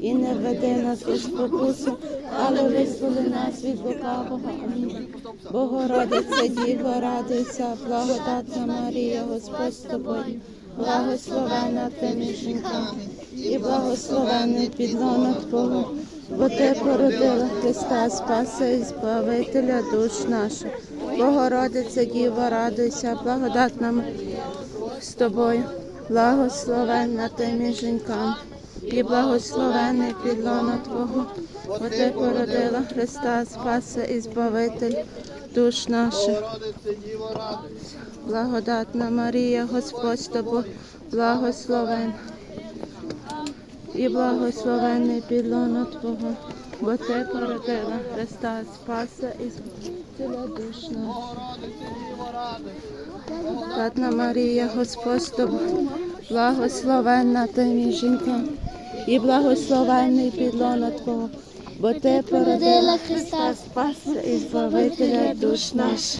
І не веди нас у спокусу, але визволи нас від лукавого. Амінь. Богородице, Діво, радуйся, благодатна Марія, Господь з тобою, благословена ти між жінками, і благословений підлона Твого, бо ти породила Христа, Спаса і Збавителя душ наших. Богородице, Діво, радуйся, благодатна Марія, з тобою, благословенна ти між жінками, і благословений підлона Твого, бо ти породила Христа, Спаса і Збавитель душ наших. Благодатна Марія, Господь з тобою, благословен. І благословений підлоно Твого, бо ти породила Христа, Спаса і Збавителя душ наших. Благодатна Марія, Господь з тобою, благословенна ти між жінками, і благословений підлона Твого, бо ти породила Христа, Спаса і Збавителя душ наших.